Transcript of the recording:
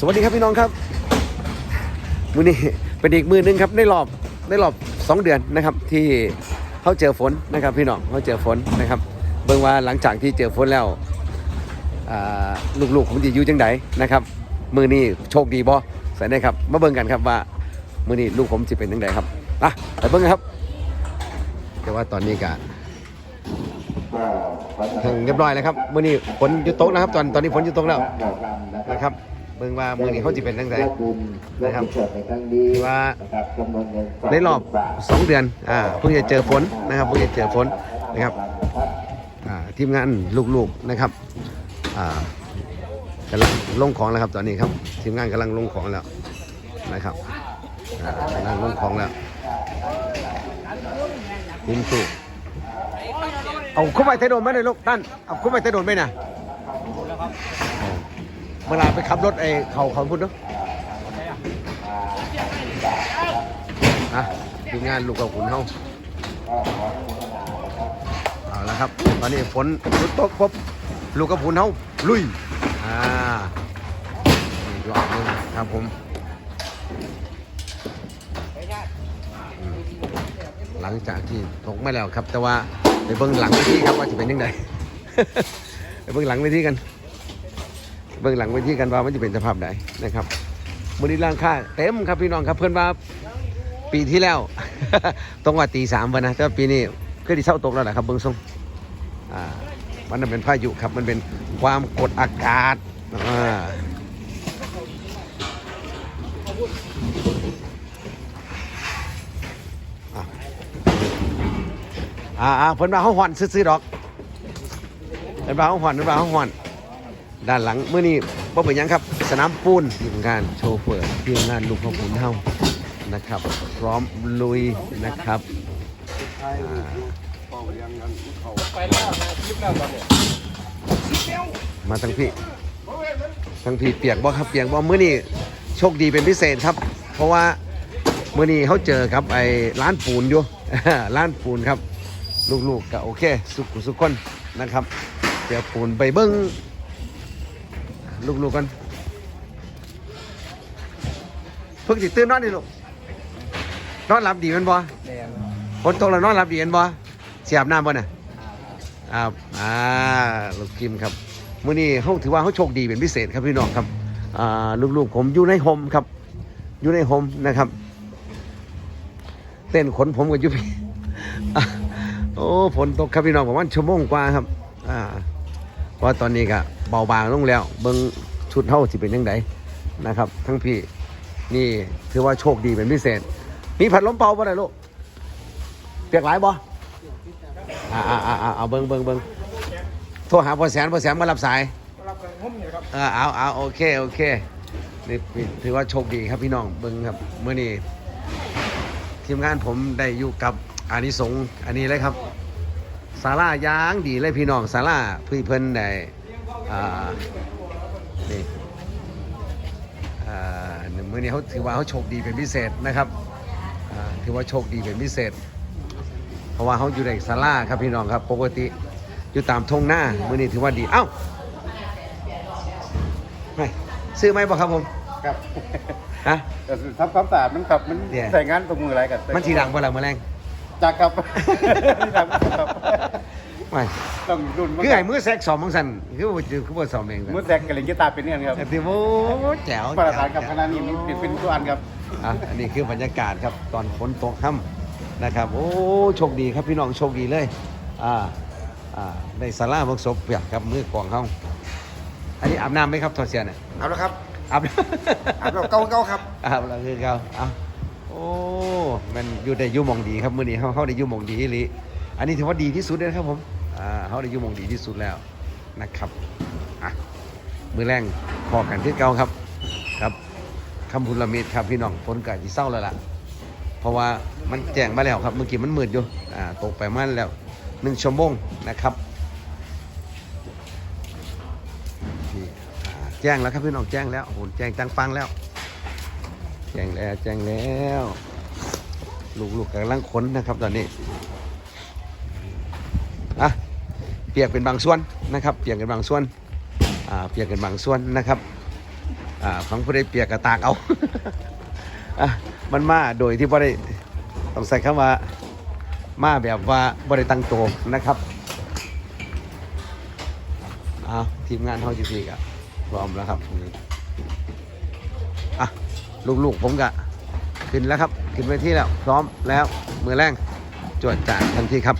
สวัสดีครับพี่น้องครับมือนี้เป็นอีกมือหนึงครับในรอบในรอบสองเดือนนะครับที่เขาเจอฝนนะครับพี่น้องเขาเจอฝนนะครับเบิ่งว่าหลังจากที่เจอฝนแล้วลูกๆผมจะอยู่จังไดนะครับมือนี้โชคดีบ่ใส่ได้ครับมาเบิ่งกันครับว่ามือนี้ลูกผมจะเป็นจังไดครับอะไปเบิ่งกันครับ แต่ว่าตอนนี้ก็ทางเรียบร้อยแล้วครับมือนี้ฝนยุดตกนะครับตอนตอนนี้ฝนยุดตกแล้วนะครับ เบิ่งว่ามือนี้เขาจะเป็นจังไดนะครับว่าในรอบ2เดือนอ่าเพิ่งจะเจอฝนนะครับเพิ่งจะเจอฝนนะครับอ่าทีมงานลูกๆนะครับอ่ากำลังลงของแล้วครับตอนนี้ครับทีมงานกำลังลงของแล้วนะครับกำลังลงของแล้วทีมสู้เอาคุ้มไปไทโดนไหมเลยลูกท่านเอาคุ้มไปไทโดนไหมน่ะ เวลาไปขับรถไอ้เขาเขาพูดเนาะอะทีมงานลูกกับขุนเฮาเอาละครับ ตอนนี้ฝนหยุดตกปุ๊บลูกกับขุนเฮาลุย อ่าอีกรอบนึงครับผมหลังจากที่ตกไม่แล้วครับ แต่ว่าไปเบิ้งหลังเวทีครับว่าจะเป็นยังไงไปเบิ้งหลังเวทีกัน เบิ้องหลังเวทีกันว่ามันจะเป็นสภาพไหนนะครับมือนี้ร่างค่าเต็มครับพี่น้องครับเพื่อนว่าปีที่แล้ว ต้องว่าตีสามวันนะแต่ปีนี้ก็ที่เช้าตกแล้วนะครับเบื้องทรงอ่ามันเป็นพายุครับมันเป็นความกดอากาศอ่าอะอ่าอ่าเพิ่นว่าเขาหอนซื้อๆดอกเพิ่นว่าเขาหอนเพิ่นว่าเขาหอน ด้านหลังเมื่อนี้บ่เป็นยังครับ สนามปูนทีมงานโชเฟอร์ทีมงานลูกของผมเท่านะครับ พร้อมลุยนะครับมาทั้งพี่ทั้งพี่เปียกบ่ครับเปียกบ่มื้อนี้โชคดีเป็นพิเศษครับ เพราะว่าเมื้อนี้เขาเจอครับไอ้ร้านปูนอยู่ร้านปูนครับ ลูกๆก็โอเค สุขสุขคนนะครับเจอปูนไปเบิ้ง ลูกๆกันเพิ่งติดตื่นนอนนี่ลูกนอนหลับดีแมันบ่ฝนตกแล้วนอนหลับดีแมันบ่เสียบน้ำบ่น่ะอ่าอ่าลูกกิมครับมื้อนี้เขาถือว่าเขาโชคดีเป็นพิเศษครับพี่น้องครับอ่าลูกๆผมอยู่ในโฮมครับ อยู่ในโฮมนะครับ เต้นขนผมกับยุพี่อะโอ้ฝนตกครับพี่น้องประมาณชั่วโมงกว่าครับ อ่า เพราะตอนนี้ก็เบาบางลงแล้ว เบิ่งชุดเท่าสิเป็นยังไงนะครับ ทั้งพี่นี่ถือว่าโชคดีเป็นพิเศษ มีผัดลมเป่าบ่ได้ลูกเปียกหลายบ่อ่าอ่าอ่าอ่าเอาเบิ่งเบิ่งเบิ่งโทรหาพ่อแสนพ่อแสนมารับสายเออเอาเอาโอเคโอเคนี่ถือว่าโชคดีครับพี่น้องเบิ่งครับเมื่อนี้ทีมงานผมได้อยู่กับอานิสงส์อันนี้เลยครับ ศาลายางดีเลยพี่น้องศาลาพี่เพิ่นได้อ่านี่อ่าเมื่อนี้เขาถือว่าเขาโชคดีเป็นพิเศษนะครับอ่าถือว่าโชคดีเป็นพิเศษ เพราะว่าเขาอยู่ในศาลาครับพี่น้องครับ ปกติอยู่ตามทงหน้าเมื่อนี้ถือว่าดีเอ้าไม่ซื้อไหมบอกครับผมครับฮะแต่ทำความสะอาดมันครับมันเนี่ยใส่งานตรงมืออะไรกันมันทีดังเวลาเมื่อแรงจากครับที่ทำครับ ไม่ต้องรุ่นคือไอ้มือแซกสองมังสันคือว่าคือว่าสองเองมือแซกกับเล่นกีตาร์เป็นเนี่ยครับแต่ที่โอ้แจ๋วมาตรฐานกับแจ๋วคณะนี้มันเป็นเป็นตัวอันครับอะอันนี้คือบรรยากาศครับตอนฝนตกค่ำนะครับ โอ้โชคดีครับพี่น้องโชคดีเลยอ่าอ่าในศาลาบกศพเปียกครับมือกองเขาอันนี้อาบน้ำไหมครับทอเสียเนี่ยเอาละครับอาบอาบแบบเก่าๆครับอาบแล้วคือเขาเอาโอ้มันอยู่ได้อยุ่หมองดีครับ มื้อนี้เขาเขาได้อยุ่หมองดีอีหลีอันนี้ถือว่าดีที่สุดเลยนะครับผม อ่าเขาได้ยุ่มองดีที่สุดแล้วนะครับอะมือแรงพอกันที่เก่าครับครับคำพุลมิตรครับพี่น้องฝนกาที่เศร้าแล้วล่ะ เพราะว่ามันแจ้งมาแล้วครับ เมื่อกี้มันมืดอยู่อ่าตกไปมาแล้วหนึ่งชั่วโมงนะครับแจ้งแล้วครับพี่น้องแจ้งแล้วโอ้โหแจ้งจังฟังแล้ว แจ้งแล้วแจ้งแล้ว ลูกๆกำลังขนนะครับตอนนี้ ปียกเป็นบางส่วนนะครับ เปียกเป็นบางส่วนอ่าเปียกเป็นบางส่วนนะครับอ่าของผู้ใดเปียกกระตากเอาอะมันมาโดยที่บ่ได้ต้องใส่คำว่ามาแบบว่าบ่ได้ตั้งตัวนะครับอ้าวทีมงานเฮาจริงๆอะพร้อมแล้วครับอะลูกๆผมก็ขึ้นแล้วครับ ขึ้นไปที่แล้ว พร้อมแล้วมือแรงจวดจานทันทีครับ